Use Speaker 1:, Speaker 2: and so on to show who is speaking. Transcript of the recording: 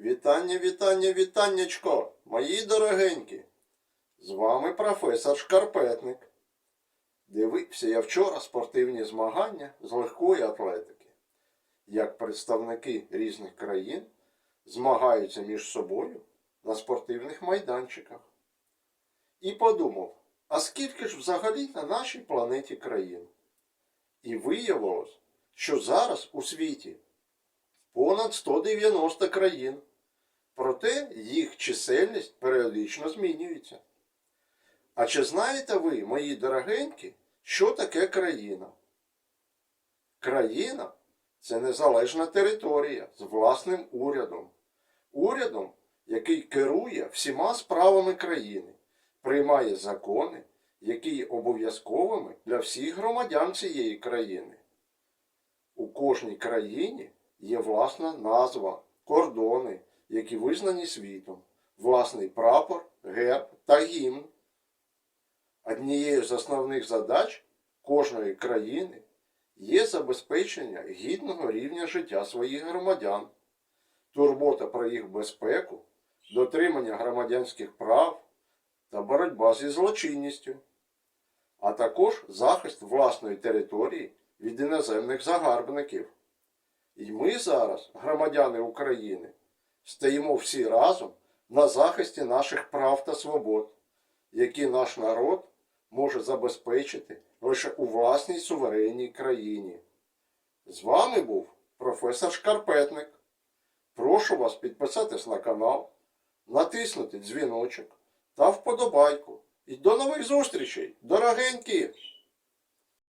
Speaker 1: Вітання, вітання, вітаннячко, мої дорогенькі. З вами професор Шкарпетник. Дивився я вчора спортивні змагання з легкої атлетики, як представники різних країн змагаються між собою на спортивних майданчиках. І подумав, а скільки ж взагалі на нашій планеті країн? І виявилось, що зараз у світі понад 190 країн. Проте їх чисельність періодично змінюється. А чи знаєте ви, мої дорогенькі, що таке країна? Країна це незалежна територія з власним урядом. Урядом, який керує всіма справами країни, приймає закони, які є обов'язковими для всіх громадян цієї країни. У кожній країні є власна назва, кордони, які визнані світом, власний прапор, герб та гімн. Однією з основних задач кожної країни є забезпечення гідного рівня життя своїх громадян, турбота про їх безпеку, дотримання громадянських прав та боротьба зі злочинністю, а також захист власної території від іноземних загарбників. І ми зараз, громадяни України, стоїмо всі разом на захисті наших прав та свобод, які наш народ може забезпечити лише у власній суверенній країні. З вами був професор Шкарпетник. Прошу вас підписатись на канал, натиснути дзвіночок та вподобайку. І до нових зустрічей, дорогенькі!